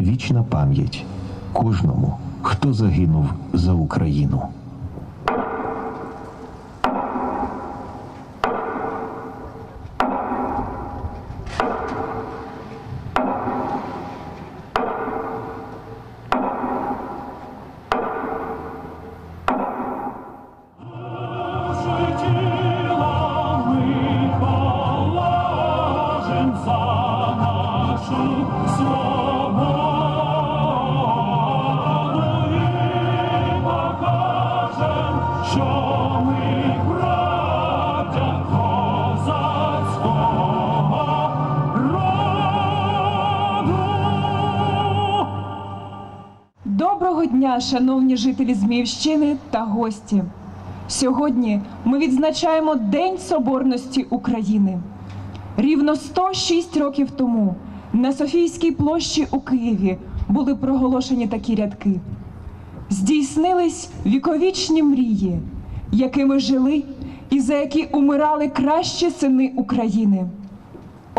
Вічна пам'ять кожному, хто загинув за Україну. За нашу свободу дня, шановні жителі Зміївщини та гості. Сьогодні ми відзначаємо День Соборності України. Рівно 106 років тому на Софійській площі у Києві були проголошені такі рядки. Здійснились віковічні мрії, якими жили і за які умирали кращі сини України.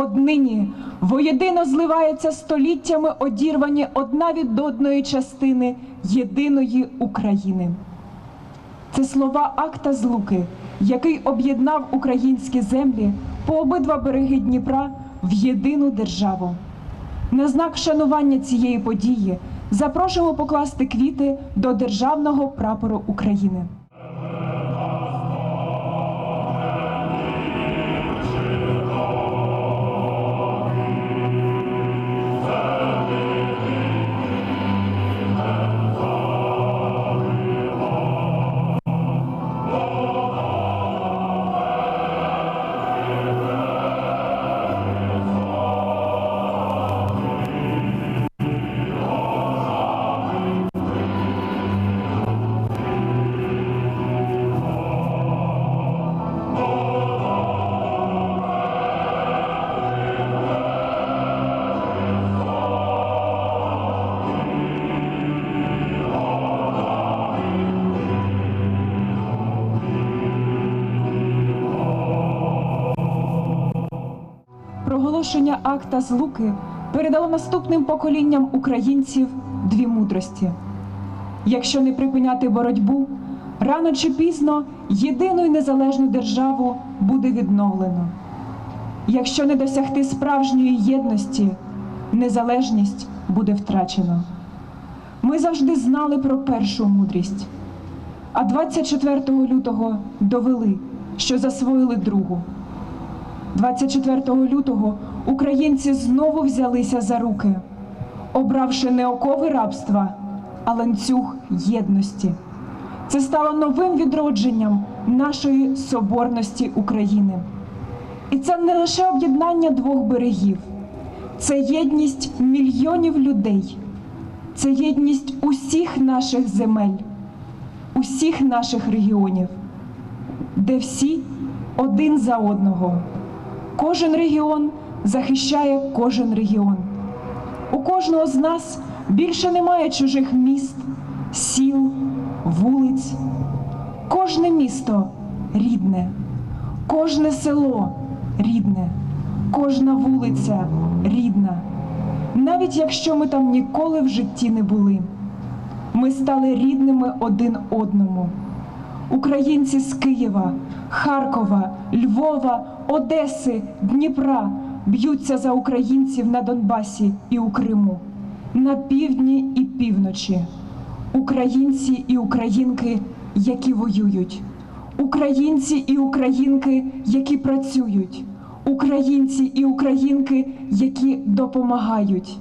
Однині воєдино зливаються століттями одірвані одна від одної частини єдиної України. Це слова акта злуки, який об'єднав українські землі по обидва береги Дніпра в єдину державу. На знак шанування цієї події запрошуємо покласти квіти до державного прапору України. Проголошення акта злуки передало наступним поколінням українців дві мудрості. Якщо не припиняти боротьбу, рано чи пізно єдину й незалежну державу буде відновлено. Якщо не досягти справжньої єдності, незалежність буде втрачено. Ми завжди знали про першу мудрість, а 24 лютого довели, що засвоїли другу. 24 лютого українці знову взялися за руки, обравши не окови рабства, а ланцюг єдності. Це стало новим відродженням нашої соборності України. І це не лише об'єднання двох берегів, це єдність мільйонів людей, це єдність усіх наших земель, усіх наших регіонів, де всі один за одного. Кожен регіон захищає кожен регіон. У кожного з нас більше немає чужих міст, сіл, вулиць. Кожне місто рідне, кожне село рідне, кожна вулиця рідна. Навіть якщо ми там ніколи в житті не були, ми стали рідними один одному. Українці з Києва, Харкова, Львова, Одеси, Дніпра б'ються за українців на Донбасі і у Криму, на півдні і півночі. Українці і українки, які воюють, українці і українки, які працюють, українці і українки, які допомагають.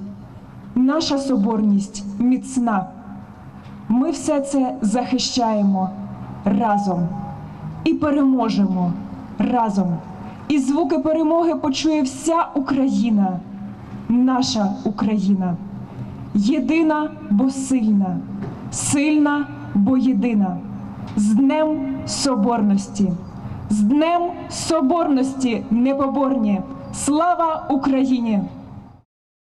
Наша соборність міцна. Ми все це захищаємо разом і переможемо разом. І звуки перемоги почує вся Україна, наша Україна. єдина, бо сильна, сильна, бо єдина. З Днем Соборності, з Днем Соборності непоборні. Слава Україні!